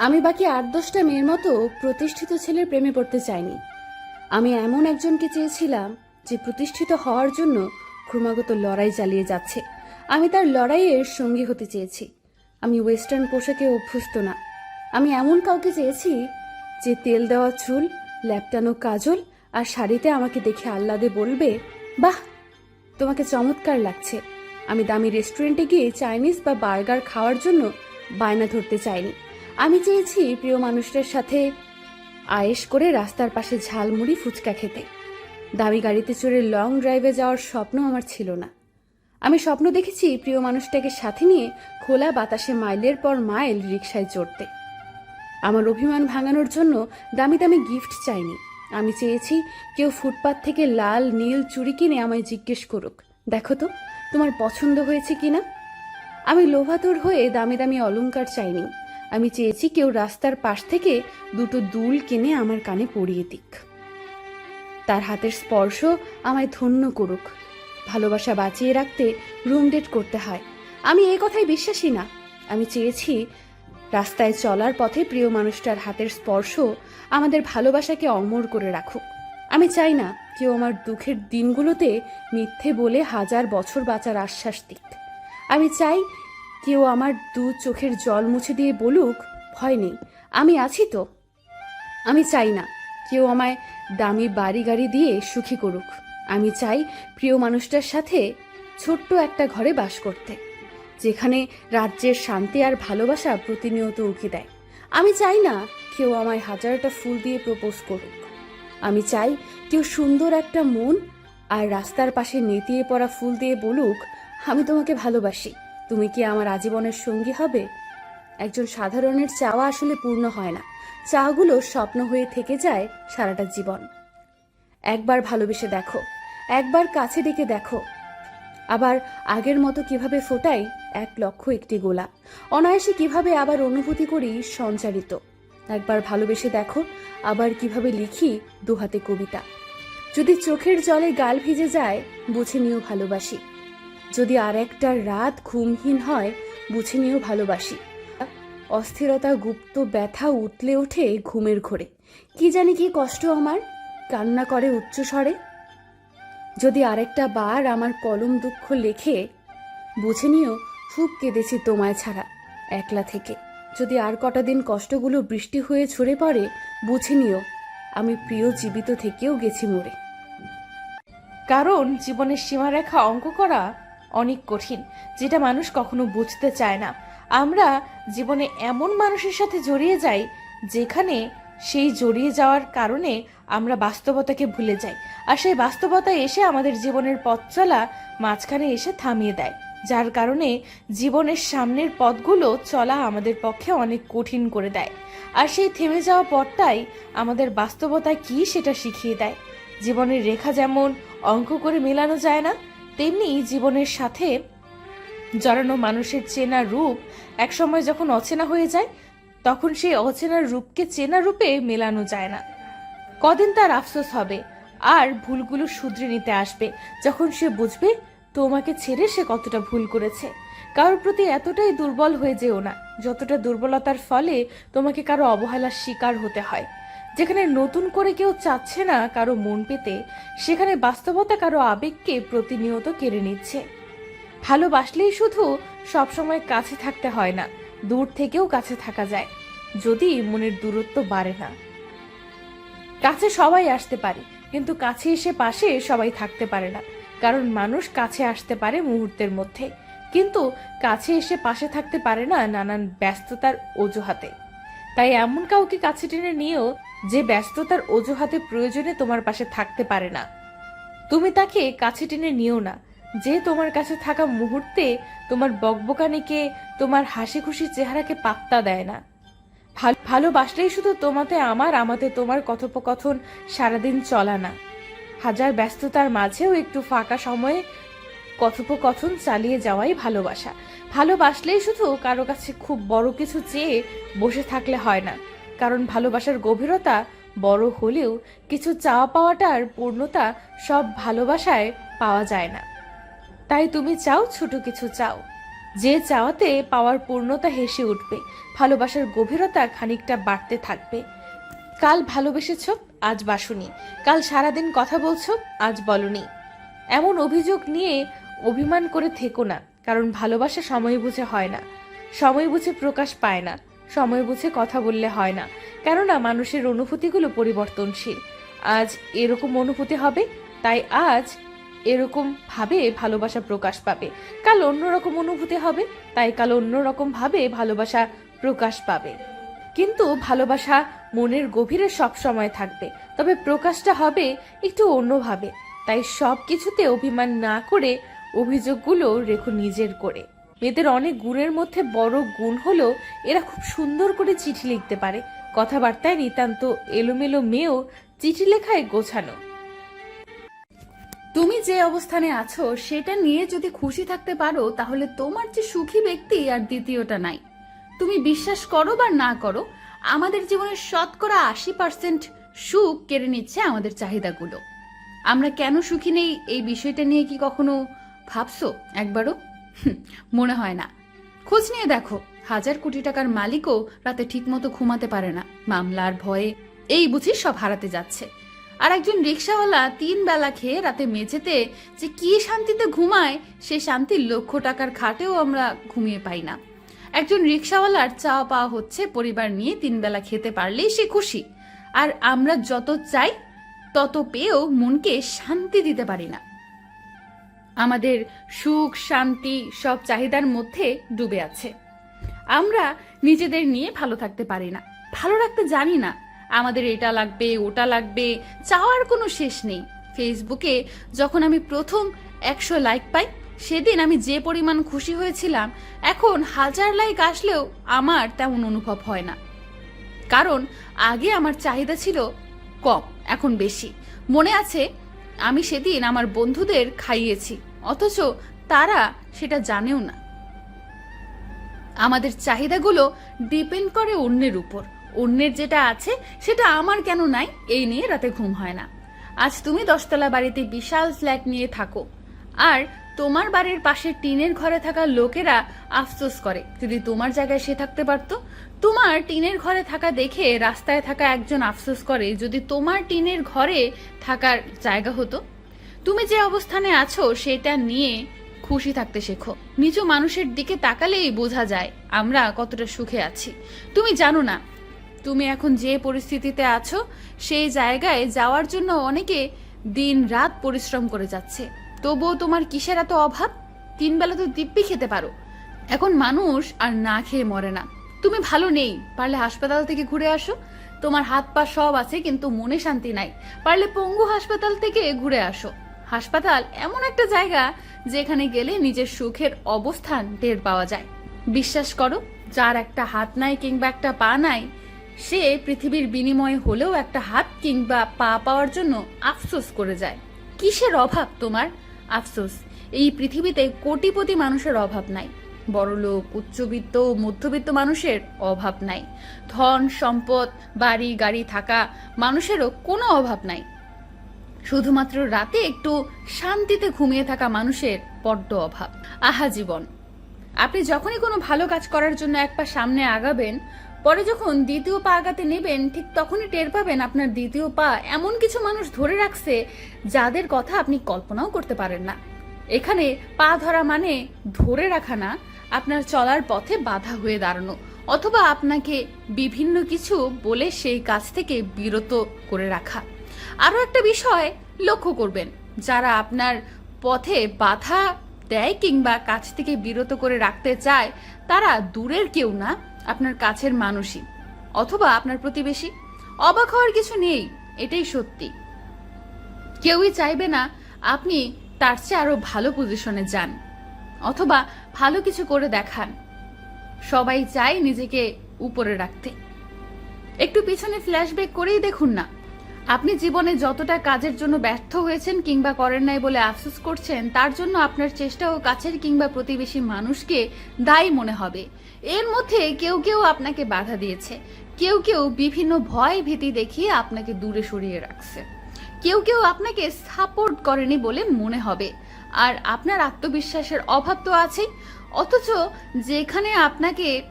আমি বাকি আট দশটা মেয়ের মতো প্রতিষ্ঠিত ছেলের প্রেমে পড়তে চাইনি। আমি এমন একজনকে চেয়েছিলাম যে প্রতিষ্ঠিত হওয়ার জন্য ক্রমাগত লড়াই চালিয়ে যাচ্ছে। আমি তার লড়াইয়ের সঙ্গী হতে চেয়েছি। আমি ওয়েস্টার্ন পোশাকে অভ্যস্ত না। আমি এমন কাউকে চেয়েছি যে তেল দেওয়া চুল, ল্যাপটানো কাজল আর শাড়িতে আমাকে দেখে আহ্লাদে বলবে, বাহ, তোমাকে চমৎকার লাগছে। আমি দামি রেস্টুরেন্টে গিয়ে চাইনিজ বা বার্গার খাওয়ার জন্য বায়না ধরতে চাইনি। আমি চেয়েছি প্রিয় মানুষটার সাথে আয়েশ করে রাস্তার পাশে ঝালমুড়ি ফুচকা খেতে। দামি গাড়িতে চড়ে লং ড্রাইভে যাওয়ার স্বপ্ন আমার ছিল না। আমি স্বপ্ন দেখেছি প্রিয় মানুষটাকে সাথে নিয়ে খোলা বাতাসে মাইলের পর মাইল রিক্সায় চড়তে। আমার অভিমান ভাঙানোর জন্য দামি দামি গিফট চাইনি। আমি চেয়েছি কেউ ফুটপাত থেকে লাল, নীল চুড়ি কিনে আমায় জিজ্ঞেস করুক, দেখো তো, তোমার পছন্দ হয়েছে কিনা? আমি লোভাতুর হয়ে দামি দামি অলংকার চাইনি। আমি চেয়েছি কেউ রাস্তার পাশ থেকে দুটো দুল কিনে আমার কানে পরিয়ে দিক। তার হাতের স্পর্শ আমায় ধন্য করুক। ভালোবাসা বাঁচিয়ে রাখতে রুম ডেট করতে হয়। আমি এই কথাই বিশ্বাসী না। আমি চেয়েছি রাস্তায় চলার পথে প্রিয় মানুষটার হাতের স্পর্শ আমাদের ভালোবাসাকে অমর করে রাখুক। আমি চাই না কেউ আমার দুঃখের দিনগুলোতে মিথ্যে বলে হাজার বছর বাঁচার আশ্বাস দিক। আমি চাই কেউ আমার দু চোখের জল মুছে দিয়ে বলুক, ভয় নেই। আমি আছি তো। আমি চাই না কেউ আমায় দামি বাড়ি গাড়ি দিয়ে সুখী করুক। আমি চাই প্রিয় মানুষটার সাথে ছোট্ট একটা ঘরে বাস করতে, যেখানে রাজ্যের শান্তি আর ভালোবাসা প্রতিনিয়ত উঁকি দেয়। আমি চাই না কেউ আমায় হাজারটা ফুল দিয়ে প্রপোজ করুক। আমি চাই কেউ সুন্দর একটা মন আর রাস্তার পাশে নেতিয়ে পড়া ফুল দিয়ে বলুক, আমি তোমাকে ভালোবাসি। তুমি কি আমার আজীবনের সঙ্গী হবে? একজন সাধারণের চাওয়া আসলে পূর্ণ হয় না। চাওয়াগুলো স্বপ্ন হয়ে থেকে যায় সারাটা জীবন। একবার ভালোবেসে দেখো। একবার কাছে ডেকে দেখো। আবার আগের মতো কীভাবে ফোটাই? এক লক্ষ একটি গোলা অনায়াসে কীভাবে আবার অনুভূতি করি? সঞ্চারিত। একবার ভালোবেসে দেখো। আবার কীভাবে লিখি? দুহাতে কবিতা। যদি চোখের জলে গাল ভিজে যায়, বুঝে নিও ভালোবাসি। যদি আর একটা রাত ঘুমহীন হয়, বুঝে নিও ভালোবাসি। অস্থিরতা, গুপ্ত ব্যথা উতলে ওঠে ঘুমের ঘোরে। কি জানি কি কষ্ট আমার, কান্না করে উচ্চস্বরে যদি আরেকটা বার আমার কলম দুঃখ লেখে, বুঝে নিও খুব কেঁদেছি তোমায় ছাড়া একলা থেকে। যদি আর কটা দিন কষ্টগুলো বৃষ্টি হয়ে ঝরে পড়ে, বুঝে নিও আমি প্রিয় জীবিত থেকেও গেছি মরে কারণ জীবনের সীমারেখা অঙ্ক করা অনেক কঠিন, যেটা মানুষ কখনো বুঝতে চায় না। আমরা জীবনে এমন মানুষের সাথে জড়িয়ে যাই, যেখানে সেই জড়িয়ে যাওয়ার কারণে আমরা বাস্তবতাকে ভুলে যাই। আর সেই বাস্তবতা এসে আমাদের জীবনের পথ চলা মাঝখানে এসে থামিয়ে দেয়, যার কারণে জীবনের সামনের পথগুলো চলা আমাদের পক্ষে অনেক কঠিন করে দেয়। আর সেই থেমে যাওয়া পথটাই আমাদের বাস্তবতা কি সেটা শিখিয়ে দেয়। জীবনের রেখা যেমন অঙ্ক করে মেলানো যায় না তেমনি জীবনের সাথে জড়ানো মানুষের চেনা রূপ একসময় যখন অচেনা হয়ে যায়, তখন সেই অচেনা রূপকে চেনা রূপে মেলানো যায় না। কদিন তার আফসোস হবে, আর ভুলগুলো শুধরে নিতে আসবে, যখন সে বুঝবে তোমাকে ছেড়ে সে কতটা ভুল করেছে। কারোর প্রতি এতটাই দুর্বল হয়ে যেও না, যতটা দুর্বলতার ফলে তোমাকে কারও অবহেলার শিকার হতে হয়। যেখানে নতুন করে কেউ চাচ্ছে না কারও মন পেতে, সেখানে বাস্তবতা কারও আবেগকে প্রতিনিয়ত কেড়ে নিচ্ছে। ভালোবাসলেই শুধু সবসময় কাছে থাকতে হয় না, দূর থেকেও কাছে থাকা যায়, যদি মনের দূরত্ব বাড়ে না। কাছে সবাই আসতে পারে, কিন্তু কাছে এসে পাশে সবাই থাকতে পারে না, কারণ মানুষ কাছে আসতে পারে মুহূর্তের মধ্যে, কিন্তু কাছে এসে পাশে থাকতে পারে না নানান ব্যস্ততার অজুহাতে। তাই এমন কাউকে কাছে টেনে নিয়েও যে ব্যস্ততার অজুহাতে প্রয়োজনে তোমার পাশে থাকতে পারে না। তুমি তাকে কাছে টেনে নিও না। যে তোমার কাছে থাকা মুহূর্তে তোমার বকবকানিকে, তোমার হাসি খুশি চেহারাকে পাত্তা দেয় না। ভালোবাসলেই শুধু তোমাতে আমার, আমাতে তোমার কথোপকথন সারাদিন চলা না। হাজার ব্যস্ততার মাঝেও একটু ফাঁকা সময়ে কথোপকথন চালিয়ে যাওয়াই ভালোবাসা। ভালোবাসলেই শুধু কারও কাছে খুব বড় কিছু চেয়ে বসে থাকলে হয় না। কারণ ভালোবাসার গভীরতা বড় হলেও কিছু চাওয়া পাওয়াটার পূর্ণতা সব ভালোবাসায় পাওয়া যায় না। তাই তুমি চাও ছোট কিছু চাও। যে চাওয়াতে পাওয়ার পূর্ণতা হেসে উঠবে, ভালোবাসার গভীরতা খানিকটা বাড়তে থাকবে। কাল ভালোবেসেছ, আজ বাসুনি। কাল সারাদিন কথা বলছো, আজ বলনি। এমন অভিযোগ নিয়ে অভিমান করে থেকো না, কারণ ভালোবাসা সময় বুঝে হয় না। সময় বুঝে প্রকাশ পায় না। সময় বুঝে কথা বললে হয় না। কেননা মানুষের অনুভূতিগুলো পরিবর্তনশীল। আজ এরকম অনুভূতি হবে, তাই আজ এরকম ভাবে ভালোবাসা প্রকাশ পাবে। কাল অন্যরকম অনুভূতি হবে, তাই কাল অন্যরকম ভাবে ভালোবাসা প্রকাশ পাবে। কিন্তু ভালোবাসা মনের গভীরে সব সময় থাকবে, তবে প্রকাশটা হবে একটু অন্যভাবে। তাই সব কিছুতে অভিমান না করে অভিযোগগুলো রেখো নিজের করে। এদের অনেক গুণের মধ্যে বড় গুণ হলো এরা খুব সুন্দর করে চিঠি লিখতে পারে। কথাবার্তায় নিতান্ত এলোমেলো মেয়েও চিঠি লেখায় গোছানো। তুমি যে অবস্থানে আছো, সেটা নিয়ে যদি খুশি থাকতে পারো, তাহলে তোমার যে সুখী ব্যক্তি আর দ্বিতীয়টা নাই। তুমি বিশ্বাস করো বা না করো, আমাদের জীবনের শতকরা আশি পার্সেন্ট সুখ কেড়ে নিচ্ছে আমাদের চাহিদাগুলো। আমরা কেন সুখী নেই, এই বিষয়টা নিয়ে কি কখনো ভাবছ একবারও? মনে হয় না। খোঁজ নিয়ে দেখো, হাজার কোটি টাকার মালিকও রাতে ঠিকমতো ঘুমাতে পারে না। মামলার ভয়ে এই বুঝি সব হারাতে যাচ্ছে। আর একজন রিক্সাওয়ালা তিন বেলা খেয়ে রাতে মেঝেতে যে কি শান্তিতে ঘুমায়, সে শান্তি লক্ষ টাকার খাটেও আমরা ঘুমিয়ে পাই না। একজন রিক্সাওয়ালার চাওয়া পাওয়া হচ্ছে, পরিবার নিয়ে তিন বেলা খেতে পারলেই সে খুশি। আর আমরা যত চাই, তত পেয়েও মনকে শান্তি দিতে পারি না। আমাদের সুখ, শান্তি সব চাহিদার মধ্যে ডুবে আছে। আমরা নিজেদের নিয়ে ভালো থাকতে পারি না। ভালো রাখতে জানি না, আমাদের এটা লাগবে, ওটা লাগবে, চাওয়ার কোনো শেষ নেই। ফেসবুকে যখন আমি প্রথম একশো লাইক পাই, সেদিন আমি যে পরিমাণ খুশি হয়েছিলাম, এখন হাজার লাইক আসলেও আমার তেমন অনুভব হয় না। কারণ আগে আমার চাহিদা ছিল কম, এখন বেশি। মনে আছে আমি সেদিন আমার বন্ধুদের খাইয়েছি, অথচ তারা সেটা জানেও না। আমাদের চাহিদাগুলো ডিপেন্ড করে অন্যের উপর। অন্যের যেটা আছে, সেটা আমার কেন নাই, এই নিয়ে রাতে ঘুম হয় না। আজ তুমি দশতলা বাড়িতে বিশাল ফ্ল্যাট নিয়ে থাকো। আর তোমার বাড়ির পাশে টিনের ঘরে থাকা লোকেরা আফসোস করে। যদি তোমার জায়গায় সে থাকতে পারতো? তোমার টিনের ঘরে থাকা দেখে রাস্তায় থাকা একজন আফসোস করে, যদি তোমার টিনের ঘরে থাকার জায়গা হতো? তুমি যে অবস্থানে আছো, সেটা নিয়ে খুশি থাকতে শেখো। নিজ মানুষের দিকে তাকালেই বোঝা যায় আমরা কতটা সুখে আছি। তুমি জানো না, তুমি এখন যে পরিস্থিতিতে আছো, সেই জায়গায় যাওয়ার জন্য অনেকে দিন রাত পরিশ্রম করে যাচ্ছে। তবুও তোমার কিসের এত অভাব? তিন বেলা তো দিব্যি খেতে পারো। এখন মানুষ আর না খেয়ে মরে না। তুমি ভালো নেই, পারলে হাসপাতাল থেকে ঘুরে আসো। তোমার হাত পা সব আছে, কিন্তু মনে শান্তি নাই। পারলে পঙ্গু হাসপাতাল থেকে ঘুরে আসো। হাসপাতাল এমন একটা জায়গা যেখানে গেলে নিজের সুখের অবস্থান টের পাওয়া যায়। বিশ্বাস করো, যার একটা হাত নাই কিংবা একটা পা নাই, সে পৃথিবীর বিনিময়ে হলেও একটা হাত কিংবা পা পাওয়ার জন্য আফসোস করে যায়। কিসের অভাব তোমার? আফসোস, এই পৃথিবীতে কোটিপতি মানুষের অভাব নাই। বড়লোক, উচ্চবিত্ত মধ্যবিত্ত মানুষের অভাব নাই। ধন, সম্পদ, বাড়ি, গাড়ি থাকা মানুষেরও কোনো অভাব নাই। শুধুমাত্র রাতে একটু শান্তিতে ঘুমিয়ে থাকা মানুষের বড্ড অভাব। আহা জীবন, আপনি যখনই কোনো ভালো কাজ করার জন্য এক পা সামনে আগাবেন পরে যখন দ্বিতীয় পা আগাতে নেবেন, ঠিক তখনই টের পাবেন আপনার দ্বিতীয় পা এমন কিছু মানুষ ধরে রাখছে যাদের কথা আপনি কল্পনাও করতে পারেন না। এখানে পা ধরা মানে ধরে রাখা না, আপনার চলার পথে বাধা হয়ে দাঁড়ানো, অথবা আপনাকে বিভিন্ন কিছু বলে সেই কাজ থেকে বিরত করে রাখা। আরও একটা বিষয় লক্ষ্য করবেন, যারা আপনার পথে বাধা দেয় কিংবা কাছ থেকে বিরত করে রাখতে চায়, তারা দূরের কেউ না আপনার কাছের মানুষই, অথবা আপনার প্রতিবেশী। অবাক হওয়ার কিছু নেই, এটাই সত্যি। কেউই চাইবে না আপনি তার চেয়ে আরও ভালো পজিশনে যান, অথবা ভালো কিছু করে দেখান। সবাই চায় নিজেকে উপরে রাখতে। একটু পিছনে ফ্ল্যাশব্যাক করেই দেখুন না। আপনি জীবনে যতটা কাজের জন্য ব্যর্থ হয়েছেন কিংবা করেন নাই বলে আফসোস করছেন, তার জন্য আপনার চেষ্টা ও কাছের কিংবা প্রতিবেশী মানুষকে দায়ী মনে হবে। এর মধ্যে কেউ কেউ আপনাকে বাধা দিয়েছে। কেউ কেউ বিভিন্ন ভয় ভীতি দেখিয়ে আপনাকে দূরে সরিয়ে রাখছে। কেউ কেউ আপনাকে সাপোর্ট করেনি বলে মনে হবে। আর আপনার আত্মবিশ্বাসের অভাব তো আছেই। অথচ যেখানে আপনাকে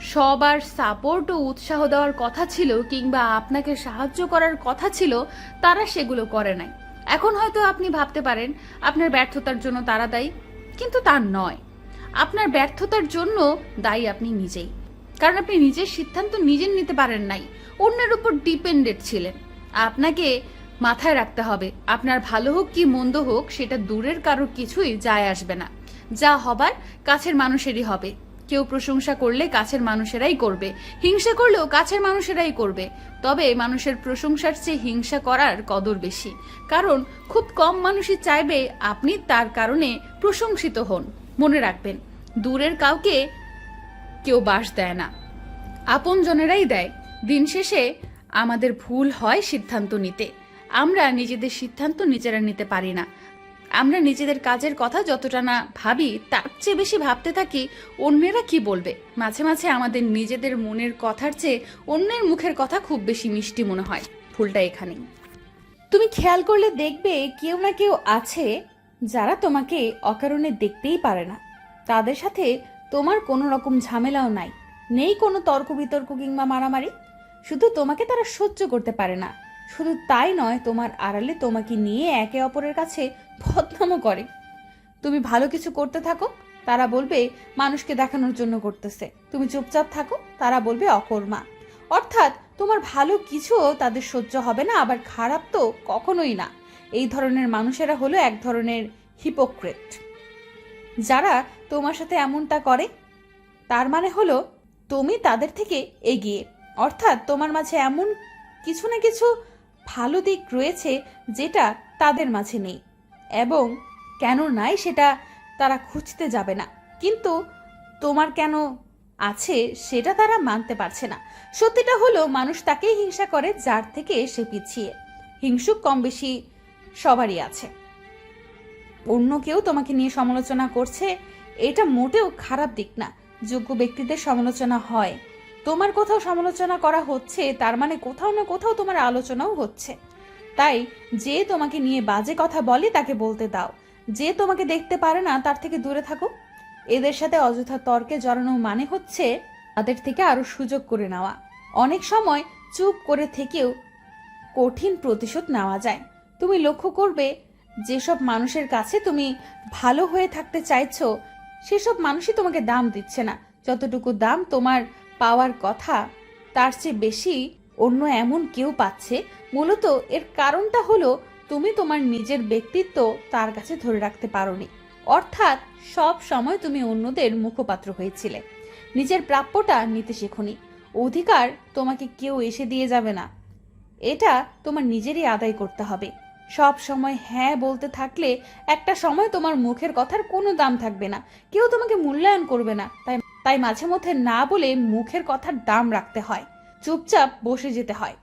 সবার সাপোর্ট ও উৎসাহ দেওয়ার কথা ছিল কিংবা আপনাকে সাহায্য করার কথা ছিল, তারা সেগুলো করে নাই। এখন হয়তো আপনি ভাবতে পারেন, আপনার ব্যর্থতার জন্য তারা দায়ী, কিন্তু তা নয়। আপনার ব্যর্থতার জন্য দায়ী আপনি নিজেই। কারণ আপনি নিজের সিদ্ধান্ত নিজের নিতে পারেন নাই, অন্যের উপর ডিপেন্ডেড ছিলেন। আপনাকে মাথায় রাখতে হবে, আপনার ভালো হোক কি মন্দ হোক, সেটা দূরের কারোর কিছুই যায় আসবে না। যা হবার কাছের মানুষেরই হবে। কেউ প্রশংসা করলে কাছের মানুষেরাই করবে। হিংসা করলেও কাছের মানুষেরাই করবে। তবে মানুষের প্রশংসার চেয়ে হিংসা করার কদর বেশি। কারণ খুব কম মানুষই চাইবে আপনি তার কারণে প্রশংসিত হন। মনে রাখবেন, দূরের কাউকে কেউ বাস দেয় না। আপন জনেরাই দেয়। দিন শেষে আমাদের ভুল হয় সিদ্ধান্ত নিতে। আমরা নিজেদের সিদ্ধান্ত নিজেরা নিতে পারি না। আমরা নিজেদের কাজের কথা যতটা না ভাবি, তার চেয়ে বেশি ভাবতে থাকি, অন্যেরা কি বলবে? মাঝে মাঝে আমাদের নিজেদের মনের কথার চেয়ে অন্যের মুখের কথা খুব বেশি মিষ্টি মনে হয়। ভুলটা এখানেই। তুমি খেয়াল করলে দেখবে কেউ না কেউ আছে যারা তোমাকে অকারণে দেখতেই পারে না। তাদের সাথে তোমার কোনো রকম ঝামেলাও নাই। নেই কোনো তর্ক বিতর্ক কিংবা মারামারি। শুধু তোমাকে তারা সহ্য করতে পারে না। শুধু তাই নয়, তোমার আড়ালে তোমাকে নিয়ে একে অপরের কাছে বদনামও করে। তুমি ভালো কিছু করতে থাকো, তারা বলবে, মানুষকে দেখানোর জন্য করতেছে। তুমি চুপচাপ থাকো, তারা বলবে, অকর্মা। অর্থাৎ, তোমার ভালো কিছুও তাদের সহ্য হবে না, আবার খারাপ তো কখনোই না। এই ধরনের মানুষেরা হলো এক ধরনের হিপোক্রেট যারা তোমার সাথে এমনটা করে, তার মানে হলো, তুমি তাদের থেকে এগিয়ে। অর্থাৎ, তোমার মাঝে এমন কিছু না কিছু ভালো দিক রয়েছে যেটা তাদের মাঝে নেই। এবং কেন নাই সেটা তারা খুঁজতে যাবে না। কিন্তু তোমার কেন আছে সেটা তারা মানতে পারছে না। সত্যিটা হলো, মানুষ তাকেই হিংসা করে যার থেকে সে পিছিয়ে। হিংসুক কম বেশি সবারই আছে। অন্য কেউ তোমাকে নিয়ে সমালোচনা করছে, এটা মোটেও খারাপ দিক না। যোগ্য ব্যক্তিদের সমালোচনা হয়। তোমার কোথাও সমালোচনা করা হচ্ছে, তার মানে কোথাও না কোথাও তোমার আলোচনাও হচ্ছে। তাই যে তোমাকে নিয়ে বাজে কথা বলে তাকে বলতে দাও। যে তোমাকে দেখতে পারে না, তার থেকে দূরে থাকো। এদের সাথে অযথা তর্কে জড়ানো মানে হচ্ছে তাদের থেকে আরও সুযোগ করে নেওয়া। অনেক সময় চুপ করে থেকেও কঠিন প্রতিশোধ নেওয়া যায়। তুমি লক্ষ্য করবে, যেসব মানুষের কাছে তুমি ভালো হয়ে থাকতে চাইছো, সেসব মানুষই তোমাকে দাম দিচ্ছে না। যতটুকু দাম তোমার পাওয়ার কথা, তার চেয়ে বেশি অন্য এমন কেউ পাচ্ছে। মূলত এর কারণটা হলো, তুমি তোমার নিজের ব্যক্তিত্ব তার কাছে ধরে রাখতে পারোনি। অর্থাৎ সব সময় তুমি অন্যদের মুখপাত্র হয়েছিলে। নিজের প্রাপ্যটা নিতে শেখনি। অধিকার তোমাকে কেউ এসে দিয়ে যাবে না। এটা তোমার নিজেরই আদায় করতে হবে। সব সময় হ্যাঁ বলতে থাকলে একটা সময় তোমার মুখের কথার কোনো দাম থাকবে না। কেউ তোমাকে মূল্যায়ন করবে না। তাই তাই মাঝে মধ্যে না বলে মুখের কথার দাম রাখতে হয়। চুপচাপ বসে যেতে হয়।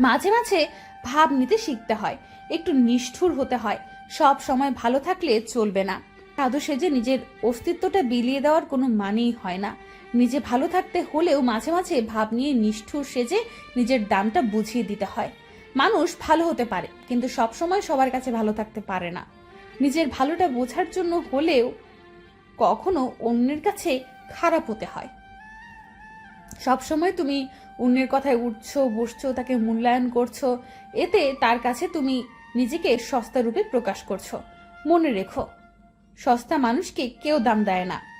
মাঝে মাঝে ভাব নিতে শিখতে হয়। একটু নিষ্ঠুর হতে হয়। সব সময় ভালো থাকলে চলবে না। সাধু সেজে নিজের অস্তিত্বটা বিলিয়ে দেওয়ার কোনো মানেই হয় না। নিজে ভালো থাকতে হলেও মাঝে মাঝে ভাব নিয়ে নিষ্ঠুর সেজে নিজের দামটা বুঝিয়ে দিতে হয়। মানুষ ভালো হতে পারে, কিন্তু সব সময় সবার কাছে ভালো থাকতে পারে না। নিজের ভালোটা বোঝার জন্য হলেও কখনো অন্যের কাছে খারাপ হতে হয়। সবসময় তুমি অন্যের কথায় উঠছো, বসছো, তাকে মূল্যায়ন করছ, এতে তার কাছে তুমি নিজেকে সস্তা রূপে প্রকাশ করছ। মনে রেখো, সস্তা মানুষকে কেউ দাম দেয় না।